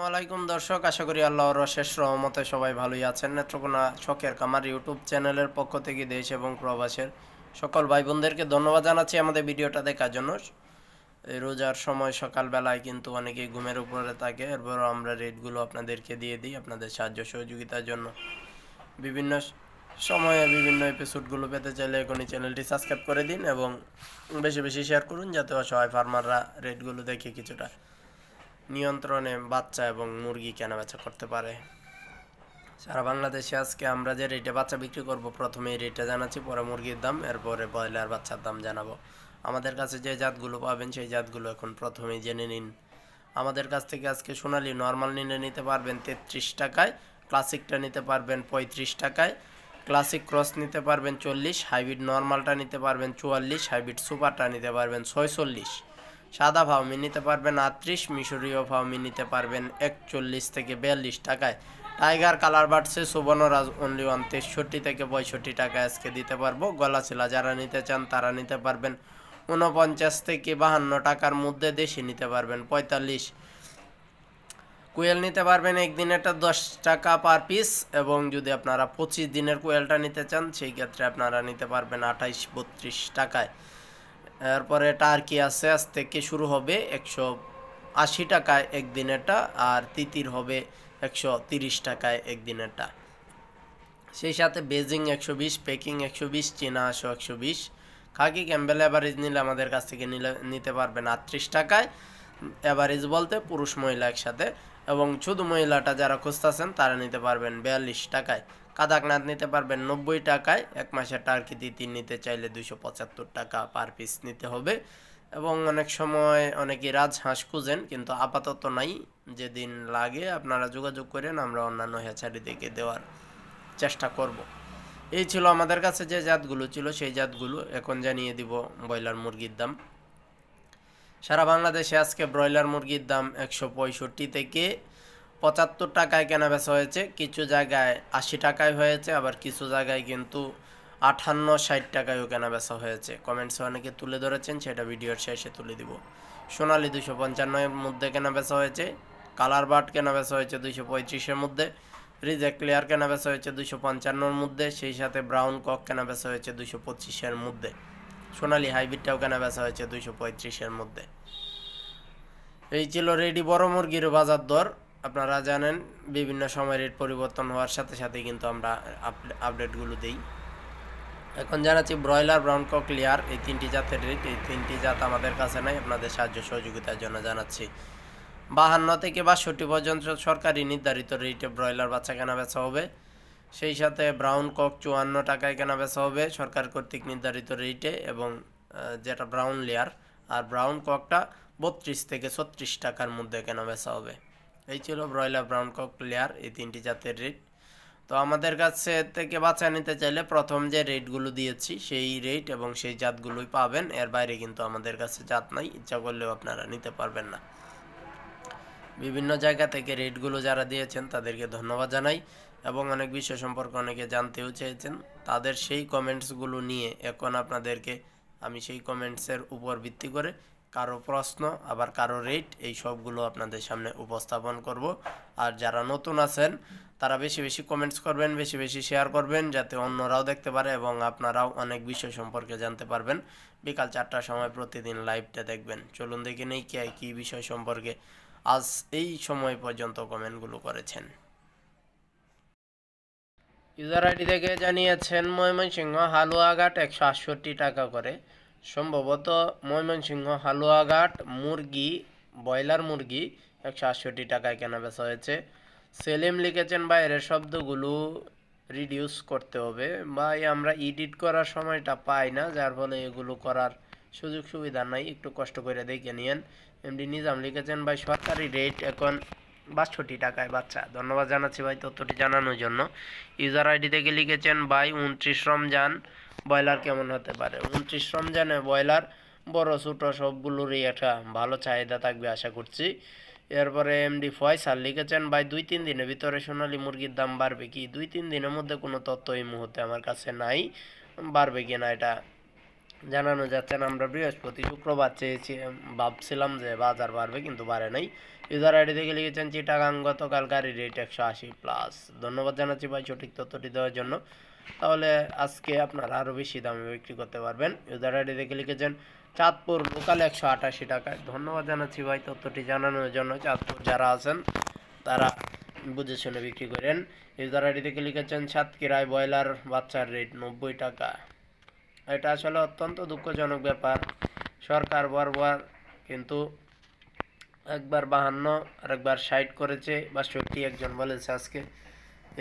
আসসালামাইকুম দর্শক, আশা করি আল্লাহর শেষ রহমতে সবাই ভালোই আছেন। নেত্রকোনা শখের কামার ইউটিউব চ্যানেলের পক্ষ থেকে দেশ এবং প্রবাসের সকল ভাই বোনদেরকে ধন্যবাদ জানাচ্ছি আমাদের ভিডিওটা দেখার জন্য। রোজার সময় সকালবেলায় কিন্তু অনেকেই ঘুমের উপরে থাকে, এরপরও আমরা রেটগুলো আপনাদেরকে দিয়ে দিই আপনাদের সাহায্য সহযোগিতার জন্য। বিভিন্ন সময়ে বিভিন্ন এপিসোডগুলো পেতে চাইলে এখনই চ্যানেলটি সাবস্ক্রাইব করে দিন এবং বেশি বেশি শেয়ার করুন, যাতে অসহায় ফার্মাররা রেটগুলো দেখে কিছুটা নিয়ন্ত্রণে বাচ্চা এবং মুরগি কেনাবেচা করতে পারে। সারা বাংলাদেশে আজকে আমরা যে রেটে বাচ্চা বিক্রি করব, প্রথমে এই রেটটা জানাচ্ছি, পরে মুরগির দাম, এরপরে ব্রয়লার বাচ্চার দাম জানাব। আমাদের কাছে যে জাতগুলো পাবেন, সেই জাতগুলো এখন প্রথমেই জেনে নিন। আমাদের কাছ থেকে আজকে সোনালি নর্মাল নিলে নিতে পারবেন তেত্রিশ টাকায়, ক্লাসিকটা নিতে পারবেন পঁয়ত্রিশ টাকায়, ক্লাসিক ক্রস নিতে পারবেন চল্লিশ, হাইব্রিড নর্মালটা নিতে পারবেন চুয়াল্লিশ, হাইব্রিড সুপারটা নিতে পারবেন ছয়চল্লিশ। সাদা ফাউমি নিতে পারবেন আটত্রিশ, মিশরীয় ফাউমি নিতে পারবেন একচল্লিশ থেকে বিয়াল্লিশ টাকায়। টাইগার কালার বাড়ছে, সুবর্ণরাজ অনলি ওয়ান তেষট্টি থেকে পঁয়ষট্টি টাকা আজকে দিতে পারব। গলা ছিলা যারা নিতে চান তারা নিতে পারবেন উনপঞ্চাশ থেকে বাহান্ন টাকার মধ্যে দেশি নিতে পারবেন পঁয়তাল্লিশ। কোয়েল নিতে পারবেন একদিনেরটা দশ টাকা পার পিস এবং যদি আপনারা পঁচিশ দিনের কোয়েলটা নিতে চান, সেই ক্ষেত্রে আপনারা নিতে পারবেন আঠাইশ, বত্রিশ টাকায়। এরপরে টার্কি আছে, আজ থেকে শুরু হবে একশো আশি টাকায় একদিনেরটা আর তিতির হবে একশো তিরিশ টাকায় একদিনেরটা। সেই সাথে বেজিং একশো বিশ, পেকিং একশো বিশ, চীনা আসো একশো বিশ, খাকি ক্যাম্বেল অ্যাভারেজ নিলে আমাদের কাছ থেকে নিলে, নিতে পারবেন আটত্রিশ টাকায়। অ্যাভারেজ বলতে পুরুষ মহিলা একসাথে, এবং শুধু মহিলাটা যারা খুঁজতেছেন তারা নিতে পারবেন বিয়াল্লিশ টাকায়। কাদাকনাথ নিতে পারবেন নব্বই টাকায়। এক মাসের টার্কি তিতির নিতে চাইলে দুশো পঁচাত্তর টাকা পার পিস নিতে হবে। এবং অনেক সময় অনেকে রাজহাঁস খুঁজেন, কিন্তু আপাতত নাই। যেদিন লাগে আপনারা যোগাযোগ করেন, আমরা অন্যান্য হ্যাচারি থেকে দেওয়ার চেষ্টা করব। এই ছিল আমাদের কাছে যে জাতগুলো ছিল, সেই জাতগুলো এখন জানিয়ে দিব ব্রয়লার মুরগির দাম। সারা বাংলাদেশে আজকে ব্রয়লার মুরগির দাম একশো পঁয়ষট্টি থেকে পঁচাত্তর টাকায় কেনা বেচা হয়েছে, কিছু জায়গায় আশি টাকায় হয়েছে, আবার কিছু জায়গায় কিন্তু আটান্ন ষাট টাকায়ও কেনা বেচা হয়েছে। কমেন্টসে অনেকে তুলে ধরেছেন, সেটা ভিডিওর শেষে তুলে দিব। সোনালি দুশো পঞ্চান্নের মধ্যে কেনা বেচা হয়েছে, কালার বাট কেনা বেচা হয়েছে দুইশো পঁয়ত্রিশের মধ্যে, রিজেক্ট ক্লিয়ার কেনা বেচা হয়েছে দুশো পঞ্চান্নর মধ্যে, সেই সাথে ব্রাউন কক কেনা বেচা হয়েছে দুশো পঁচিশের মধ্যে, সোনালি হাইব্রিডটাও কেনা বেচা হয়েছে দুইশো পঁয়ত্রিশের মধ্যে। এই ছিল রেডি বড় মুরগির বাজার দর। আপনারা জানেন, বিভিন্ন সময় রেট পরিবর্তন হওয়ার সাথে সাথে কিন্তু আমরা আপডেটগুলো দিই। এখন জানাচ্ছি, ব্রয়লার ব্রাউন কক ক্লিয়ার, এই তিনটি জাতের রেট এই তিনটি জাত আমাদের কাছে নাই, আপনাদের সাহায্য সহযোগিতার জন্য জানাচ্ছি। বাহান্ন থেকে বাষট্টি পর্যন্ত সরকারি নির্ধারিত রেটে ব্রয়লার বাচ্চা কেনা বেচা হবে। সেই সাথে ব্রাউন কক চুয়ান্ন টাকায় কেনা বেচা হবে, সরকার কর্তৃক নির্ধারিত রেটে এবং যেটা ব্রাউন লেয়ার আর ব্রাউন ককটা বত্রিশ থেকে ছত্রিশ টাকার মধ্যে কেনা বেচা হবে। এই ছিল ব্রয়লার ব্রাউন কক লেয়ার, এই তিনটি জাতের রেট তো আমাদের কাছে থেকে বাচ্চা নিতে চাইলে প্রথম যে রেটগুলো দিয়েছি, সেই রেট এবং সেই জাতগুলোই পাবেন। এর বাইরে কিন্তু আমাদের কাছে জাত নাই, ইচ্ছা করলেও আপনারা নিতে পারবেন না। বিভিন্ন জায়গা থেকে রেটগুলো যারা দিয়েছেন, তাদেরকে ধন্যবাদ জানাই এবং অনেক বিষয় সম্পর্কে অনেকে জানতেও চেয়েছেন। তাদের সেই কমেন্টসগুলো নিয়ে এখন আপনাদেরকে আমি সেই কমেন্টসের উপর ভিত্তি করে কারও প্রশ্ন, আবার কারও রেট এই সবগুলো আপনাদের সামনে উপস্থাপন করব। আর যারা নতুন আছেন, তারা বেশি বেশি কমেন্টস করবেন, বেশি বেশি শেয়ার করবেন, যাতে অন্যরাও দেখতে পারে এবং আপনারাও অনেক বিষয় সম্পর্কে জানতে পারবেন। বিকাল চারটার সময় প্রতিদিন লাইভটা দেখবেন। চলুন দেখে নেই কে কী বিষয় সম্পর্কে আজ এই সময় পর্যন্ত কমেন্টগুলো করেছেন। ইউজার আইডি থেকে জানিয়েছেন, ময়মনসিংহ, হালুয়াঘাট, একশো আটষট্টি টাকা করে। সম্ভবত ময়মনসিংহ হালুয়াঘাট মুরগি, ব্রয়লার মুরগি একশো আটষট্টি টাকায় কেনা বেচা হয়েছে। সেলিম লিখেছেন বাইরের শব্দগুলো রিডিউস করতে হবে। বা আমরা এডিট করার সময়টা পাই না, যার ফলে এগুলো করার সুযোগ সুবিধা নাই। একটু কষ্ট করে দেখে নিয়েন। এমডি নিজাম লিখেছেন, ভাই, সরকারি রেট এখন বাষট্টি টাকায় বাচ্চা। ধন্যবাদ জানাচ্ছি, ভাই, তথ্যটি জানানোর জন্য। ইউজার আইডি থেকে লিখেছেন, ভাই, উনত্রিশ রমজান ব্রয়লার কেমন হতে পারে? উনত্রিশ রমজানে ব্রয়লার, বড়, ছোটো সবগুলোরই একটা ভালো চাহিদা থাকবে আশা করছি। এরপরে এমডি ফয়সাল লিখেছেন, ভাই, দুই, তিন দিনের ভিতরে সোনালী মুরগির দাম বাড়বে কি? দুই, তিন দিনের মধ্যে কোনো তথ্য এই মুহূর্তে আমার কাছে নাই। বাড়বে কি না এটা জানানো যাচ্ছে না। আমরা বৃহস্পতি শুক্রবার চেয়েছি, ভাবছিলাম যে বাজার বাড়বে কিন্তু বাড়ে নাই। ইউজার আইডি থেকে লিখেছেন চিটাগাং গাড়ির রেট একশো আশি প্লাস ধন্যবাদ জানাচ্ছি ভাই সঠিক তথ্যটি দেওয়ার জন্য। তাহলে আজকে আপনারা আরও বেশি দামে বিক্রি করতে পারবেন। ইউজার আইডি থেকে লিখেছেন চাঁদপুর লোকাল একশো আটাশি টাকায়। ধন্যবাদ জানাচ্ছি ভাই তথ্যটি জানানোর জন্য। চাঁদপুর যারা আছেন, তারা বুঝে শুনে বিক্রি করেন। ইউজার আইডি থেকে লিখেছেন সাতক্ষীরায় ব্রয়লার বাচ্চার রেট নব্বই টাকা। এটা আসলে অত্যন্ত দুঃখজনক ব্যাপার। সরকার বারবার কিন্তু একবার বাহান্ন আর একবার ষাট করেছে বাষট্টি একজন বলেছে আজকে।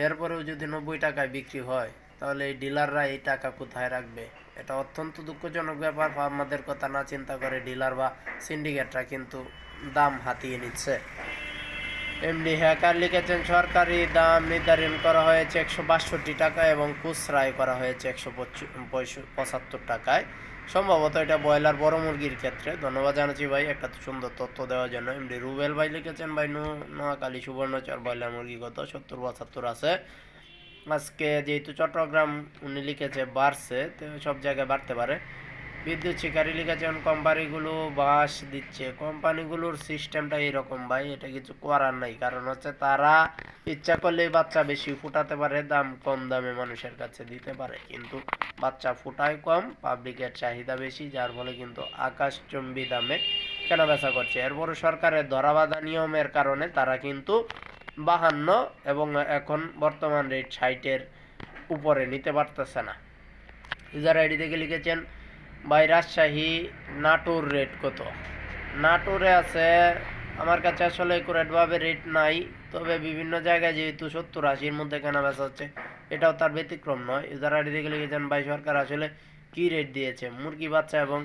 এরপরেও যদি নব্বই টাকায় বিক্রি হয়, তাহলে এই ডিলাররা এই টাকা কোথায় রাখবে? এটা অত্যন্ত দুঃখজনক ব্যাপার, আমাদের কথা না চিন্তা করে ডিলার বা সিন্ডিকেটরা কিন্তু দাম হাতিয়ে নিচ্ছে। এমডি হ্যাকার লিখেছেন, সরকারি দাম নির্ধারণ করা হয়েছে একশো বাষট্টি টাকা এবং খুচরায় করা হয়েছে একশো পঁচাত্তর টাকায়। সম্ভবত এটা ব্রয়লার বড় মুরগির ক্ষেত্রে। ধন্যবাদ জানাচ্ছি ভাই, একটা সুন্দর তথ্য দেওয়ার জন্য। এমনি রুবেল ভাই লিখেছেন, ভাই, নু নোয়াখালী সুবর্ণচর ব্রয়লার মুরগি কত সত্তর পঁচাত্তর আছে। আজকে যেহেতু চট্টগ্রাম উনি লিখেছে বাড়ছে, তো সব জায়গায় বাড়তে পারে। বিদ্যুৎ শিকারী লিখেছেন, কোম্পানিগুলো বাস দিচ্ছে। কোম্পানিগুলোর সিস্টেমটা এরকম ভাই, এটা কিছু করার নাই। কারণ হচ্ছে তারা ইচ্ছা করলেই বাচ্চা বেশি ফুটাতে পারে, দাম কম দামে মানুষের কাছে দিতে পারে। কিন্তু বাচ্চা ফুটায় কম, পাবলিকের চাহিদা বেশি, যার ফলে কিন্তু আকাশচম্বী দামে কেনা বেচা করছে। এরপরে সরকারের ধরাবাধা নিয়মের কারণে তারা কিন্তু বাহান্ন এবং এখন বর্তমান রেট ষাটের উপরে নিতে পারতেছে না। ইউজার আইডি থেকে লিখেছেন ভাই, রাজশাহী নাটোর রেট কত? নাটোরে আছে, আমার কাছে আসলে একুরেটভাবে রেট নাই, তবে বিভিন্ন জায়গায় যেহেতু সত্তর আশির মধ্যে কেনা বেচা হচ্ছে, এটাও তার ব্যতিক্রম নয়। আইডি থেকে লিখেছেন ভাই, সরকার আসলে কি রেট দিয়েছে? মুরগি, বাচ্চা এবং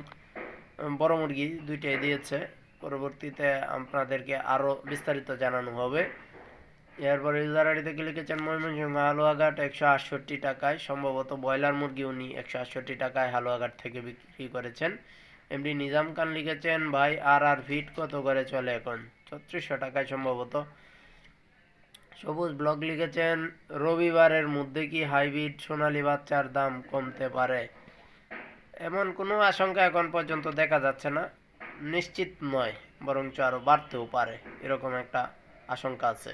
বড় মুরগি দুইটাই দিয়েছে। পরবর্তীতে আপনাদেরকে আরও বিস্তারিত জানানো হবে। এরপরে আইডি থেকে লিখেছেন ময়মনসিংহ হালুয়াঘাট একশো আটষট্টি টাকায়, সম্ভবত ব্রয়লার মুরগি উনি একশো আটষট্টি টাকায় হালুয়াঘাট থেকে বিক্রি করেছেন। এমডি নিজাম খান লিখেছেন, ভাই, আর আর ফিট কত করে চলে এখন? ছত্রিশশো টাকায় সম্ভবত। সবুজ ব্লগ লিখেছেন, রবিবারের মধ্যে কি হাইব্রিড সোনালী বাচ্চার দাম কমতে পারে? এমন কোনো আশঙ্কা এখন পর্যন্ত দেখা যাচ্ছে না। নিশ্চিত নয়, বরঞ্চ আরও বাড়তেও পারে, এরকম একটা আশঙ্কা আছে।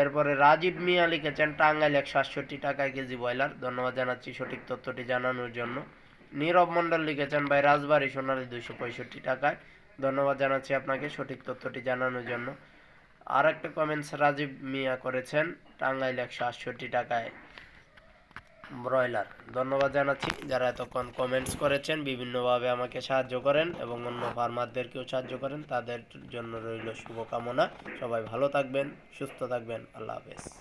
এরপরে রাজীব মিয়া লিখেছেন, টাঙ্গাইল এক সাতষট্টি টাকায় কেজি ব্রয়লার। ধন্যবাদ জানাচ্ছি সঠিক তথ্যটি জানানোর জন্য। নীরব মণ্ডল লিখেছেন, ভাই, রাজবাড়ি সোনালী দুশো পঁয়ষট্টি টাকায়। ধন্যবাদ জানাচ্ছি আপনাকে সঠিক তথ্যটি জানানোর জন্য। আর একটা কমেন্টস রাজীব মিয়া করেছেন, টাঙ্গাইল একশো আটষট্টি টাকায়। ব্রয়লার। ধন্যবাদ জানাচ্ছি যারা এতক্ষণ কমেন্টস করেছেন, বিভিন্নভাবে আমাকে সাহায্য করেন এবং অন্য ফার্মারদেরকেও সাহায্য করেন, তাদের জন্য রইল শুভকামনা। সবাই ভালো থাকবেন, সুস্থ থাকবেন, আল্লাহ হাফেজ।